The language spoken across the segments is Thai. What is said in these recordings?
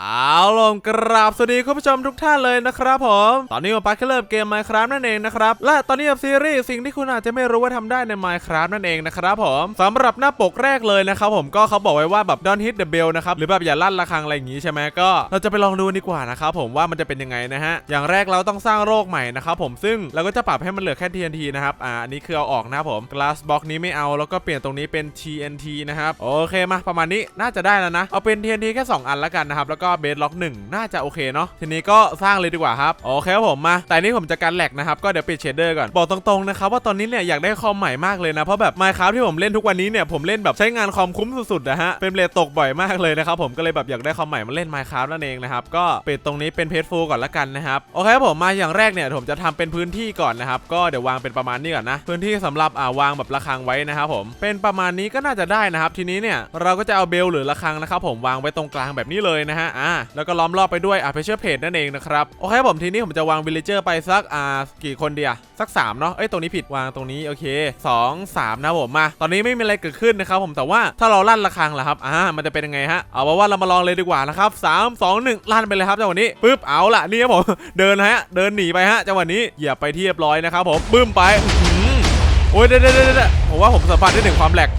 เอาลงกราบสวัสดีคุณผู้ชมทุกท่านเลยนะครับผม ตอนนี้มาปักเริ่มเกม Minecraft นั่นเองนะครับ และตอนนี้กับซีรีส์สิ่งที่คุณอาจจะไม่รู้ว่าทำได้ใน Minecraft นั่นเองนะครับผมสำหรับหน้าปกแรกเลยนะครับผมก็เขาบอกไว้ว่าแบบ don't hit the bell นะครับหรือแบบอย่าลั่นระฆังอะไรอย่างงี้ใช่ไหมก็ เราจะไปลองดูดีกว่านะครับผมว่ามันจะเป็นยังไงนะฮะอย่างแรกเราต้องสร้างโรคใหม่นะครับผมซึ่งเราก็จะปรับให้มันเหลือแค่ TNT นะครับอ่าอันนี้คือเอาออกนะผม glass box นี้ไม่เอาแล้วก็เปลี่ยนตรงนี้เป็น TNT นะครับโอเคมาประมาณนี้น่าจะได้แล้วนะเอาเป็น TNT แค่สองอันแล้วกันนะครับแล้วก็ base lock 1น่าจะโอเคเนาะทีนี้ก็สร้างเลยดีกว่าครับโอเคครับผมมาแต่นี่ผมจะการแหลกนะครับก็เดี๋ยวปิดเชดเดอร์ก่อนบอกตรงๆนะครับว่าตอนนี้เนี่ยอยากได้คอมใหม่มากเลยนะเพราะแบบ Minecraft ที่ผมเล่นทุกวันนี้เนี่ยผมเล่นแบบใช้งานคอมคุ้มสุดๆนะฮะเป็นเรทตกบ่อยมากเลยนะครับผมก็เลยแบบอยากได้คอมใหม่มาเล่น Minecraft นั่นเองนะครับก็ปิดตรงนี้เป็นเพจฟูก่อนละกันนะครับโอเคครับผมมาอย่างแรกเนี่ยผมจะทำเป็นพื้นที่ก่อนนะครับก็เดี๋ยววางเป็นประมาณนี้ก่อนนะพื้นที่สำหรับอ่าวางแบบระฆังไว้นะครับผมเป็นประมาณนี้ก็น่าจะได้นะครับทีนี้เนี่ยเราก็จะเอาเบลหรือระฆังนะครับผมวางไว้ตรงกลางแบบนี้เลยนะฮะอ่าแล้วก็ล้อมรอบไปด้วยอ่าเพเชอร์เพจนั่นเองนะครับโอเคผมทีนี้ผมจะวางวิลเลเจอร์ไปสักอ่ากี่คนเดียสักสามเนาะเอ้ยตรงนี้ผิดวางตรงนี้โอเคสองสามนะผมมา ตอนนี้ไม่มีอะไรเกิดขึ้นนะครับผมแต่ว่าถ้าเราลั่นระฆังล่ะครับอ่ามันจะเป็นยังไงฮะเอาเป็นว่าเรามาลองเลยดีกว่านะครับสามสองหนึ่งลั่นไปเลยครับจังหวะนี้ปึ๊บเอาละนี่ครับผมเดินฮะเดินหนีไปฮะจังหวะนี้เหยียบไปที่เรียบร้อยนะครับผมบึ้มไปโอ้ยเด้เด้เด้เด้ผมว่าผมสัมผัสได้ถึงความแหลก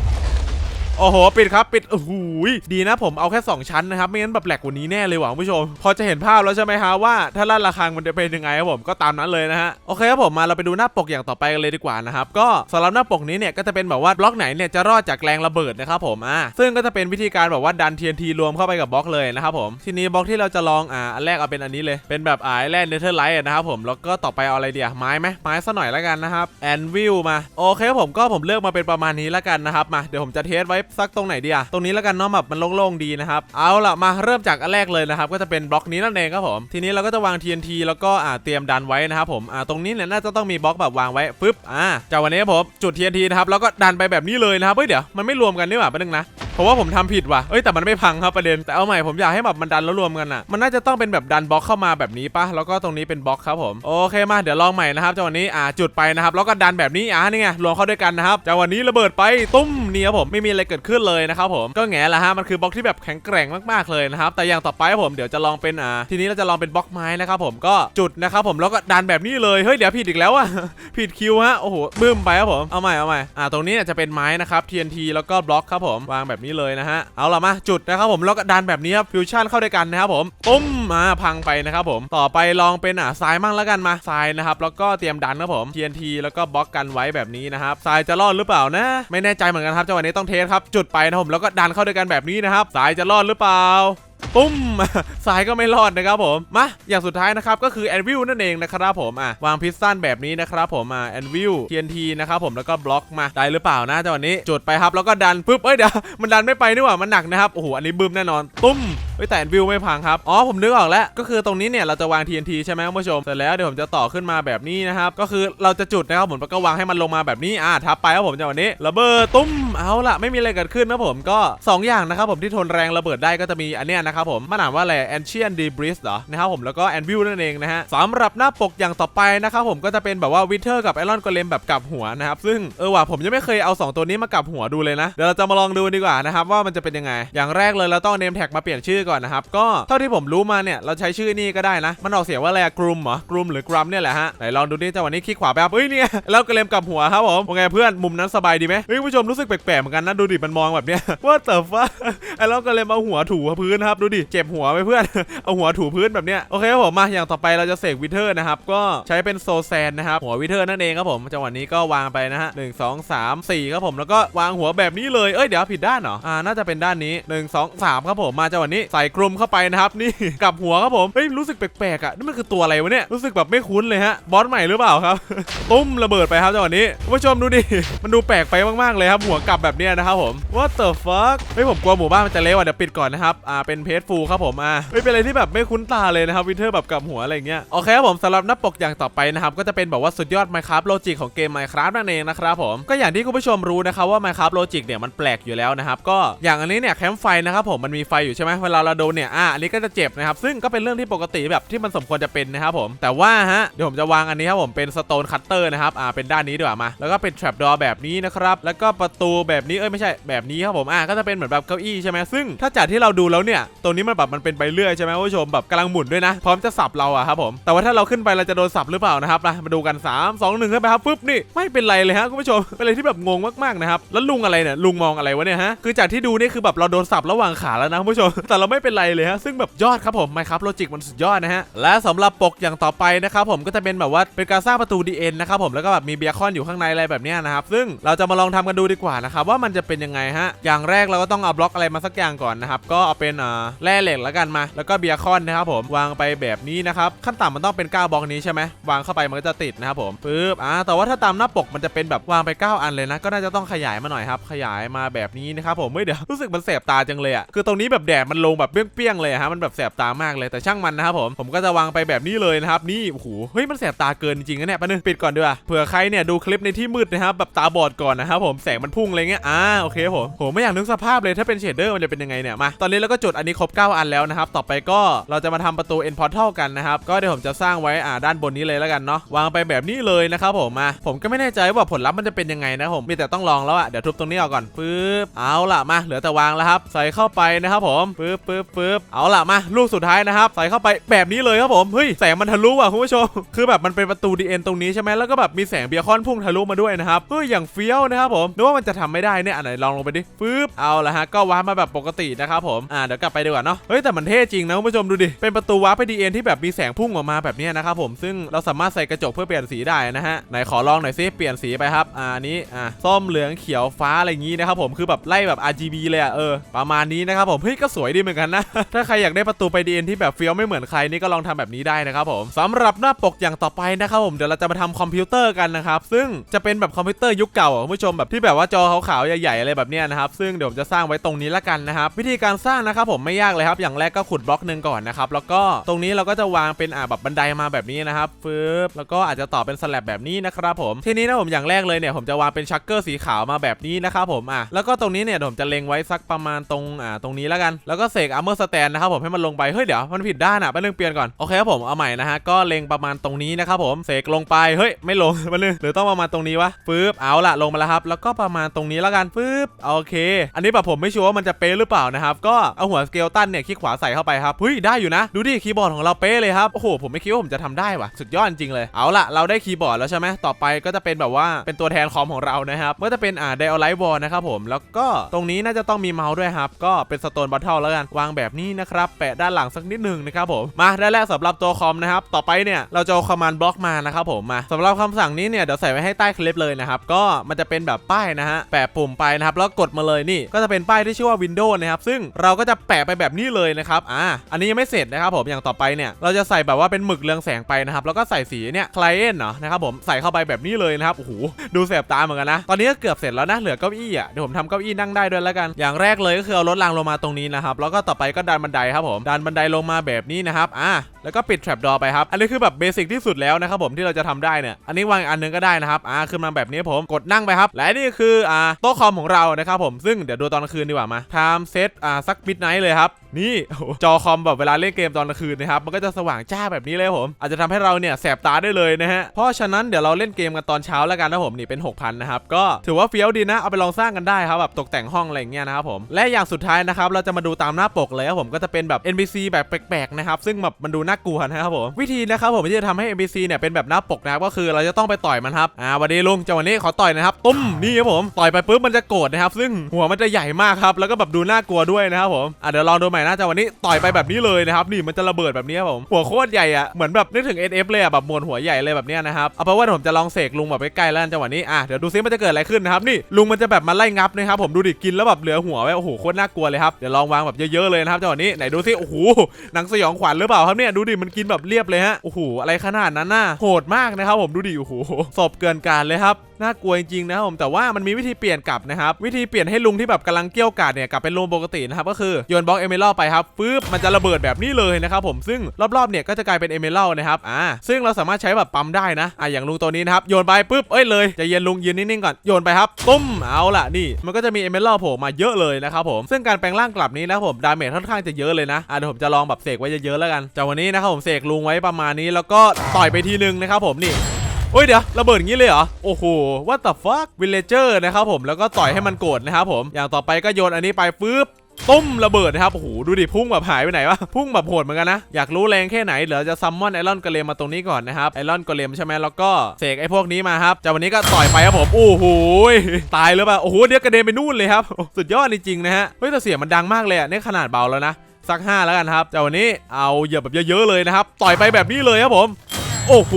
โอ้โหปิดครับปิดโอ้โหยดีนะผมเอาแค่ 2 ชั้นนะครับ ไม่งั้นแบบแหลกกว่านี้แน่เลยหวังผู้ชม พอจะเห็นภาพแล้วใช่ไหมฮะว่าถ้าลั่นระฆังมันจะเป็นยังไงครับผมก็ตามนั้นเลยนะฮะโอเคครับผมมาเราไปดูหน้าปกอย่างต่อไปกันเลยดีกว่านะครับก็สำหรับหน้าปกนี้เนี่ยก็จะเป็นแบบว่าบล็อกไหนเนี่ยจะรอดจากแรงระเบิดนะครับผมอ่าซึ่งก็จะเป็นวิธีการแบบว่าดัน TNT รวมเข้าไปกับบล็อกเลยนะครับผมทีนี้บล็อกที่เราจะลองอ่าอันแรกเอาเป็นอันนี้เลยเป็นแบบอ่าแร่เนเธอร์ไลท์นะครับผมแล้วก็ต่อไปเอาอะไรเดียไม้ไหมไม้ซะหน่อยแล้วกันนะครับแอนวิลมาโอเคครับผมก็ผมเลือกมาเป็นประมาณนี้แล้วกันนะครับมาเดี๋ยวผมจะเทสไว้สักตรงไหนดีอะตรงนี้แล้วกันเนาะแบบมันโล่งๆดีนะครับ เอาล่ะมาเริ่มจากอันแรกเลยนะครับ ก็จะเป็นบล็อกนี้นั่นเองครับผม ทีนี้เราก็จะวาง TNT แล้วก็อ่าเตรียมดันไว้นะครับผมอ่าตรงนี้เนี่ยน่าจะต้องมีบล็อกแบบวางไว้ปึ๊บอ่าจากวันนี้ครับผมจุด TNT นะครับแล้วก็ดันไปแบบนี้เลยนะครับเฮ้ยเดี๋ยวมันไม่รวมกันนี่หว่าแป๊บนึงนะ เพราะว่าผมทำผิดว่ะเอ้ยแต่มันไม่พังครับประเด็น แต่เอาใหม่ผมอยากให้แบบมันดันแล้วรวมกันอะ มันน่าจะต้องเป็นแบบดันบล็อกเข้ามาแบบนี้ปะแล้วก็ตรงนี้เป็นบล็อกครับผม โอเคมาเดี๋ยวลองใหม่นะครับจังหวะนี้อ่าจุดไปนะครับแล้วก็ดันแบบนี้อ่านี่ไงรวมเข้าด้วยกันนะครับจังหวะนี้ระเบิดไปตุ้มนี่ครับผมไม่มีอะไรเกิดขึ้นเลยนะครับผมก็แง่ละฮะมันคือบล็อกที่แบบแข็งแกร่งมากๆเลยนะครับแต่อย่างต่อไปผมเดี๋ยวจะลองเป็นอ่าทีนี้เราจะลองเป็นบล็อกไม้นะครับผมก็จุดนะครับผมแล้วก็ดันแบบนี้เลยเฮ้ยเดี๋ยวผิดอีกแล้วอะผิดคิวฮะโอ้โหบึ้มไปครับผมเอาใหม่เอาใหม่อ่าตรงนี้จะเป็นไม้นะครับ TNT แล้วก็บล็อกครับผมวางแบบนี้เลยนะฮะเอาละมาจุดนะครับผมแล้วก็ดันแบบนี้ครับฟิวชั่นเข้าด้วยกันนะครับผมปุ้มมาพังไปนะครับผมต่อไปลองเป็นอะทรายมั่งแล้วกันมาทรายนะครับแล้วก็เตรียมดันครับผม TNT แล้วก็บล็อกกันไว้แบบนี้นะครับทรายจะรอดหรือเปล่านะ ไม่แน่ใจเหมือนกันครับจังหวะนี้ต้องเทสครับจุดไปนะผมแล้วก็ดันเข้าด้วยกันแบบนี้นะครับทรายจะรอดหรือเปล่า ปุ้มสายก็ไม่รอดนะครับผมมาอย่างสุดท้ายนะครับก็คือแอนวิลนั่นเองนะครับผมอะวางพิสตันแบบนี้นะครับผมอะแอนวิล TNT นะครับผมแล้วก็บล็อกมาได้หรือเปล่านะจังหวะนี้จุดไปครับแล้วก็ดันปุ๊บเอ้ยเดี๋ยวมันดันไม่ไปนี่หว่ามันหนักนะครับโอ้โหอันนี้บึ้มแน่นอน ตุ้มเฮ้ยแต่แอนวิลไม่พังครับอ๋อผมนึกออกแล้วก็คือตรงนี้เนี่ยเราจะวาง TNT ใช่ไหมคุณผู้ชมเสร็จแล้วเดี๋ยวผมจะต่อขึ้นมาแบบนี้นะครับก็คือเราจะจุดนะครับผมแล้วก็วางให้มันลงมาแบบนี้อ่าทับไปครับผมจังหวะนี้ระเบิดตุ้มเอาละไม่มีอะไรเกิดขึ้นนะผมก็สองอย่างนะครับผมที่ทนแรงระเบิดได้ก็จะมีอันเนี้ยนะครับผมมันอ่านว่าอะไร Ancient Debris เหรอนะครับผมแล้วก็ Anvil นั่นเองนะฮะสำหรับหน้าปกอย่างต่อไปนะครับผมก็จะเป็นแบบว่า Wither กับ Iron Golem แบบกลับหัวนะครับซึ่งเออว่ะผมยังไม่เคยเอา 2 ตัวนี้มากลับหัวดูเลยนะเดี๋ยวเราจะมาลองดูดีกว่านะครับว่ามันจะเป็นยังไง อย่างแรกเลยเราต้องเนมแท็กมาเปลี่ยนชื่อก่อนนะครับก็เท่าที่ผมรู้มาเนี่ยเราใช้ชื่อนี่ก็ได้นะมันออกเสียงว่าอะไรกรุมเหรอกรุมหรือกรัมเนี่ยแหละฮะไหนลองดูดิจังหวะนี้คลิกขวาไปครับเฮ้ยเนี่ยแล้วกระเลมกลับหัวครับผมโอเคเพื่อนมุมนั้นสบายดีไหมเฮ้ยผู้ชมรู้สึกแปลกๆเหมือนกันนะดูดิมันมองแบบเนี้ยว่าแต่ว่าไอ้แล้วกเลมเอาหัวถูพื้นครับดูดิ เจ็บหัวไหมเพื่อน เอาหัวถูพื้นแบบเนี้ย โอเคครับผม มาอย่างต่อไปเราจะเสกวิเทอร์นะครับ ก็ใช้เป็นโซแซนนะครับ หัววิเทอร์นั่นเองครับผม จังหวะนี้ก็วางไปนะฮะหนึ่งสองสามสี่ครับผม แล้วก็วางหัวแบบนี้เลย เอ้ย เดี๋ยวผิดด้านเหรอ อ่า น่าจะเป็นด้านนี้หนึ่งสองสามครับผม มาจังหวะนี้ใส่กลุ่มเข้าไปนะครับ นี่กลับหัวครับผม เฮ้ย รู้สึกแปลกๆอะ นี่มันคือตัวอะไรวะเนี่ย รู้สึกแบบไม่คุ้นเลยฮะ บอสใหม่หรือเปล่าครับ ตุ้มระเบิดไปครับจังหวะนี้ผู้ชมดูดิ มันดูแปลกไปมากๆเลยครับ หัวกลับแบบเนี้ยนะครับผม what the fuck เฮ้ยผมกลัวหมู่บ้านมันจะเละว่ะเดี๋ยวปิดก่อนนะครับ อ่าเป็นเพจฟูครับผมอ่าเฮ้ยเป็นอะไรที่แบบไม่คุ้นตาเลยนะครับวินเทอร์แบบกับหัวอะไรเงี้ยโอเคครับผมสำหรับหน้าปกอย่างต่อไปนะครับก็จะเป็นแบบว่าสุดยอด Minecraft Logic ของเกม Minecraft นั่นเองนะครับผมก็อย่างที่คุณผู้ชมรู้นะครับว่า Minecraft Logic เนี่ยมันแปลกอยู่แล้วนะครับก็อย่างอันนี้เนี่ยแคมป์ไฟนะครับผมมันมีไฟอยู่ใช่ไหมเวลาเราโดนเนี่ยอ่าอันนี้ก็จะเจ็บนะครับซึ่งก็เป็นเรื่องที่ปกติแบบที่มันสมควรจะเป็นนะครับผมแต่ว่าฮะเดี๋ยวผมจะวางอันนี้ครับผมเป็น Stone Cutter นะครับอ่าเป็นด้านนี้ดีกว่ามา แล้วก็เป็น Trap Door แบบนี้นะครับแล้วก็ประตูแบบนี้เอ้ยไม่ใช่แบบนี้ครับผมอ่าก็จะเป็นเหมือนแบบเก้าอี้ใช่ไหมซึ่งถ้าจากที่เราดูแล้วเนี่ยตัวนี้มันแบบมันเป็นไปเรื่อยใช่ไหมคุณผู้ชมแบบกำลังหมุนด้วยนะ พร้อมจะสับเราอะครับผมแต่ว่าถ้าเราขึ้นไปเราจะโดนสับหรือเปล่านะครับนะมาดูกัน3 2 1ขึ้นไปครับปุ๊บนี่ไม่เป็นไรเลยฮะคุณผู้ชมเป็นอะไรที่แบบงงมากๆนะครับแล้วลุงอะไรเนี่ยลุงมองอะไรวะเนี่ยฮะคือจากที่ดูนี่คือแบบเราโดนสับระหว่างขาแล้วนะคุณผู้ชม แต่เราไม่เป็นไรเลยฮะซึ่งแบบยอดครับผมไมครับโลจิกมันสุดยอดนะฮะและสำหรับปกอย่างต่อไปนะครับผมก็จะเป็นแบบว่าเป็นการสร้างประตู DN นะครับผมแล้วก็แบบมีเบียคอนอยู่ข้างในอะไรแบบเนี้ยนะครับซึ่งเราจะมาลองทำกันดูดีกว่านะครับว่ามันจะเป็นยังไงฮะอย่างแรกเราก็ต้องเอาบล็อกอะไรมาสักอย่างก่อนนะครับก็เอาเป็นอ่าแร่เหล็กแล้วกันมา แล้วก็เบียร์คอนนะครับผมวางไปแบบนี้นะครับขั้นต่ำมันต้องเป็น 9บล็อกนี้ใช่ไหมวางเข้าไปมันก็จะติดนะครับผมปึ๊บอ่าแต่ว่าถ้าตามหน้าปกมันจะเป็นแบบวางไป 9 อันเลยนะ ก็น่าจะต้องขยายมาหน่อยครับ ขยายมาแบบนี้นะครับผมเฮ้ยเดี๋ยวรู้สึกมันแสบตาจังเลยอะคือตรงนี้แบบแดดมันลงแบบเปรี้ยงๆเลยฮะมันแบบแสบตามากเลยแต่ช่างมันนะครับผมผมก็จะวางไปแบบนี้เลยนะครับนี่โอ้โหเฮ้ยมันแสบตาเกินจริงๆนะเนี่ยปะนึงปิดก่อนดีกว่าเผื่อใครเนี่ยดูคลิปในที่มืดนะครับแบบตาบอดก่อนนะครับผมแสงมันพุ่งอะไรเงี้ยอ่าโอเคผมโหไม่อยากนึกสภาพเลยถ้าเป็นเชดเดอร์มันจะเป็นยังไงเนี่ยมาตอนนี้เราก็จดอันนี้ครบ 9 อันแล้วนะครับ ต่อไปก็เราจะมาทำประตู end portal กันนะครับ ก็เดี๋ยวผมจะสร้างไว้อ่าด้านบนนี้เลยแล้วกันเนาะวางไปแบบนี้เลยนะครับผมมาผมก็ไม่แน่ใจว่าผลลัพธ์มันจะเป็นยังไงนะผมมีแต่ต้องลองแล้วอะเดี๋ยวทุบตรงนี้ออกก่อนปึ๊บเอาล่ะมาเหลือแต่วางแล้วครับ ใส่เข้าไปนะครับผมปึ๊บปึ๊บปึ๊บเอาล่ะมาลูกสุดท้ายนะครับ ใส่เข้าไปแบบนี้เลยครับผมเฮ้ยแสงมันทะลุอะคุณผู้ชมคือแบบมันเป็นประตูดีเอ็นตรงนี้ใช่ไหมแล้วก็แบบมีแสงเบียคอนพุ่งทะลุมาด้วยนะครับเฮ้ยอย่างเฟี้ยวนะครับผมนึกว่ามันจะทำไม่ได้เนี่ยอันไหนลองลงไปดิปึ๊บเอาละฮะก็วาร์ปมาแบบปกตินะครับผมอ่าเดี๋ยวกลับไปดีกว่าเนาะเฮ้ยแต่มันเท่จริงนะคุณผู้ชมดูดิเป็นประตูวาร์ปไปดีเอ็นที่แบบมีแสงพุ่งออกมาแบบนี้นะครับผมซึ่งเราสามารถใส่กระจกเพื่อเปลี่ยนสีได้นะฮะไหนขอลองหน่อยซิเปลี่ยนสีไปครับอ่านี้อ่าส้มเหลืองเขียวฟ้าอะไรอย่างงี้นะครับผมคือแบบไล่แบบ RGB เลยอะเออประมาณนี้นะครับผมเฮ้ยก็สวยดีเหมือนกันนะ ถ้าใครอยากได้ประตูไปดีเอ็นที่แบบเฟี้ยวไม่เหมือนใครนี่ก็ลองทำแบบนี้ได้นะครับผมสำหรับหน้าปกอย่างต่อไปนะครับผมเดี๋ยวเราจะมาทำคอมพิวเตอร์กันนะครับซึ่งจะเป็นแบบคอมพิวเตอร์ยุคเก่าคุณผู้ชมแบบที่แบบว่าจอขาวๆใหญ่ๆอะไรแบบเนี้ยนะครับซึ่งเดี๋ยวผมจะสร้างไว้ตรงนี้ละกันนะครับวิธีการสร้างนะครับผมไม่ยากเลยครับ อย่างแรกก็ขุดบล็อกหนึ่งก่อนนะครับ แล้วก็ตรงนี้เราก็จะวางเป็นอ่าแบบบันไดมาแบบนี้นะครับฟึบแล้วก็อาจจะต่อเป็นสแลบแบบนี้นะครับผม ทีนี้นะผมอย่างแรกเลยเนี่ยผมจะวางเป็นชักเกอร์สีขาวมาแบบนี้นะครับผมอะแล้วก็ตรงนี้เนี่ยผมจะเล็งไว้สักประมาณตรงอ่าตรงนี้แล้วกัน แล้วก็เสกอาร์เมอร์สแตนนะครับผมให้มันลงไป เฮ้ยเดี๋ยวมันผิดด้านอะไปเรื่องเปลี่ยนก่อน โอเคครับผมเอาใหม่นะฮะก็เล็งประมาณตรงนี้นะครับผมเสกลงไปเฮ้ยไม่ลงมันเลยหรือต้องประมาณตรงนี้วะฟึบเอาละลงมาแล้วครับแล้วก็ประมาณตรงนี้แล้วกันฟึบโอเค อันนี้แบบผมไม่ชัวร์ว่ามันจะเป๊ะหรือเปล่านะครับก็เอาหัวสเกลตันเนี่ยคลิกขวาใส่เข้าไปครับเฮ้ยได้อยู่นะ ดูดิคีย์บอร์ดของเราเป๊ะเลยครับโอ้โหผมไม่คิดว่าผมจะทำได้ว่ะสุดยอดจริงเลยเอาละเราได้คีย์บอร์ดแล้วใช่ไหมต่อไปก็จะเป็นแบบว่าเป็นตัวแทนคอมของเรานะครับก็จะเป็นอ่าไดออไลท์วอลนะครับผมแล้วก็ตรงนี้น่าจะต้องมีเมาส์ด้วยครับก็เป็นสโตนบัตเทิลแล้วกันวางแบบนี้นะครับแปะด้านหลังสักนิดหนึ่งนะครับผมมาได้แล้วสำหรับตัวคอมนะครับต่อไปเนี่ยเราจะเอาคอมมานด์บล็อกมานะครับผมมาสำหรับคำสั่งนี้เนี่ยเดี๋ยวใส่ไว้ให้ใต้คลิปเลยนะครับก็มันจะเป็นแบบป้ายนะฮะแปะปุ่มไปนะครับแล้วกดมาเลยนี่ก็จะเป็นป้ายที่ชื่อว่า Windows นะครับซึ่งเราก็จะแปะไปแบบนี้เลยนะครับอ่าอันนี้ยังไม่เสร็จนะครับผมอย่างต่อไปเนี่ยเราจะใส่แบบว่าเป็นหมึกเรืองแสงไปนะครับแล้วก็ใส่สีเนี่ยคลเอนเนาะนะครับผมใส่เข้าไปแบบนี้เลยนะครับโอ้โหดูแสบตาเหมือนกันนะ ตอนนี้ก็เกือบเสร็จแล้วนะเหลือเก้าอี้อะเดี๋ยวผมทำเก้าอี้นั่งได้ด้วยแล้วกัน อย่างแรกเลยก็คือเอารถรางลงมาตรงนี้นะครับแล้วก็ต่อไปก็ดันบันไดครับผมดันบันไดลงมาแบบนี้นะครับอ่าแล้วก็ปิดแทรปดอไปครับอันนี้คือแบบเบสิกที่สุดแล้วนะครับผมที่เราจะทำได้เนี่ยอันนี้วางอันนึงก็ได้นะครับอ่าขึ้นมาแบบนี้ผมกดนั่งไปครับ และนี่คืออ่าโต๊ะคอมของเรานะครับผมซึ่งเดี๋ยวดูตอนคืนดีกว่ามาไทม์เซตอ่าสักมิดไนท์เลยครับนี่จอคอมแบบเวลาเล่นเกมตอนกลางคืนนะครับ มันก็จะสว่างจ้าแบบนี้เลยผม อาจจะทำให้เราเนี่ยแสบตาได้เลยนะฮะ เพราะฉะนั้นเดี๋ยวเราเล่นเกมกันตอนเช้าแล้วกันนะผมนี่เป็น 6,000 นะครับ ก็ถือว่าเฟี้ยวดีนะ เอาไปลองสร้างกันได้ครับแบบตกแต่งห้องอะไรเงี้ยนะครับผม และอย่างสุดท้ายนะครับเราจะมาดูตามหน้าปกเลยครับผมก็จะเป็นแบบ NPC แบบแปลกๆนะครับซึ่งแบบมันดูน่ากลัวนะครับผมวิธีนะครับผมที่จะทำให้ NPC เนี่ยเป็นแบบหน้าปกนะครับก็คือเราจะต้องไปต่อยมันครับอ่าวันนี้ลุงจังหวะนี้ขอต่อยนะครับตุ้มนี่ครับผมต่อยไปปุ๊บมันจะโกรธนะครับซึ่งหัวมันจะใหญ่มากครับแล้วก็แบบดูน่ากลัวด้วยนะครับผมอะเดี๋ยวลองดูใหม่นะจังหวะนี้ต่อยไปแบบนี้เลยนะครับนี่มันจะระเบิดแบบนี้ครับผมหัวโคตรใหญ่อะเหมือนแบบนึกถึง NF เลยอะแบบมวลหัวใหญ่เลยแบบเนี้ยนะครับเอาเป็นว่าผมจะลองเสกลุงแบบใกล้ๆแล้วจังหวะนี้อะเดี๋ยวดูซิมันจะเกิดอะไรขึ้นนะครับนี่ลุงมันจะแบบมาไล่งับนะครับผมดูดิกินแล้วแบบเหลือหัวไว้โอ้โหโคตรน่ากลัวเลยครับเดี๋ยวลองวางแบบเยอะๆเลยนะครับจังหวะนี้ไหนดูซิโอ้โหหนังสยองขวัญหรือเปล่าครับเนี่ยดูดิมันกินแบบเรียบเลยฮะโอ้โหอะไรขนาดนั้นน่ะโหดมากนะครับผมดูดิโอ้โหศพเกินการเลยครับ น่ากลัวจริงๆนะครับผมแต่ว่ามันมีวิธีเปลี่ยนกลับนะครับวิธีเปลี่ยนให้ลุงที่แบบกำลังเกี้ยวกาดเนี่ยกลับเป็นลุงปกตินะครับก็คือโยนบล็อกเอเมอรัลไปครับปึ๊บมันจะระเบิดแบบนี้เลยนะครับผมซึ่งรอบๆเนี่ยก็จะกลายเป็นเอเมอรัลนะครับอ่าซึ่งเราสามารถใช้แบบปั๊มได้นะอ่าอย่างลุงตัวนี้นะครับโยนไปปึ๊บเอ้ยเลยจะเย็นลุงยืนนิ่งๆก่อนโยนไปครับตุ้มเอาล่ะนี่ มันก็จะมีเอเมอรัลโผล่มาเยอะเลยนะครับผมซึ่งการแปลงร่างกลับนี้นะผมดาเมจค่อนข้างจะเยอะเลยนะอ่าเดี๋ยวผมจะลองแบบเสกไว้เยอะๆแล้วกันจากวันนี้นะครับผมเสกลุงไว้ประมาณนี้แล้วก็ต่อยไปทีนึงนะครับผมนี่ โอ้ยเดี๋ยวระเบิดอย่างนี้เลยเหรอ โอ้โห what the fuck villager นะครับผมแล้วก็ต่อยให้มันโกรธนะครับผมอย่างต่อไปก็โยนอันนี้ไปฟืบต้มระเบิดนะครับ โอ้โห ดูดิพุ่งแบบหายไปไหนวะ พุ่งแบบโหดเหมือนกันนะ อยากรู้แรงแค่ไหน เดี๋ยวจะซัมมอนไอรอนกรเลมมาตรงนี้ก่อนนะครับ ไอรอนกรเลมใช่ไหมแล้วก็เสกไอพวกนี้มาครับจากวันนี้ก็ต่อยไปครับผม โอ้โห ตายเลยป่ะ โอ้โห เดี๋ยวกระเด็นไปนู่นเลยครับ สุดยอดจริงๆนะฮะ เฮ้ยแต่เสียงมันดังมากเลยอะนี่ขนาดเบาแล้วนะ สักห้าแล้วกันครับจากวันนี้เอาเหยียบแบบเยอะๆเลยนะครับ ต่อยไปแบบนี้เลยครับผม โอ้โห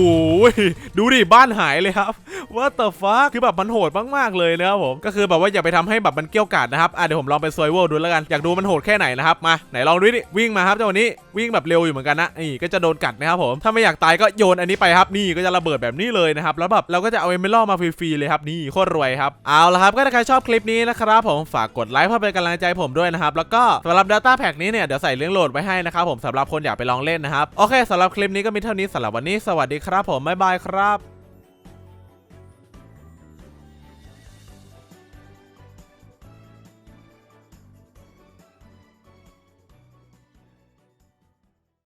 ดูดิบ้านหายเลยครับ ว่าแต่ฟ้าคือแบบมันโหดมากๆเลยนะครับผมก็คือแบบว่าอย่าไปทำให้แบบมันเกี้ยวกาดนะครับอะเดี๋ยวผมลองไปซวยเวลดูแล้วกันอยากดูมันโหดแค่ไหนนะครับมาไหนลองดูดิวิ่งมาครับเจ้าวันนี้วิ่งแบบเร็วอยู่เหมือนกันนะนี่ก็จะโดนกัดนะครับผมถ้าไม่อยากตายก็โยนอันนี้ไปครับนี่ก็จะระเบิดแบบนี้เลยนะครับแล้วแบบเราก็จะเอาเอเมอมาฟรีๆเลยครับนี่โคตรรวยครับเอาละครับก็ถ้าใครชอบคลิปนี้นะครับผมฝากกดไลค์เพื่อเป็นกำลังใจผมด้วยนะครับแล้วก็สำหรับ Data Pack นี้เนี่ยเดี๋ยวใส่ลิงก์โหลดไว้ให้นะครับผมสำหรับคนอยากไปลองเล่นนะครับโอเคสำหรับคลิปนี้ก็มีเท่านี้สำหรับวันนี้สวัสดีครับผมบ๊ายบายครับ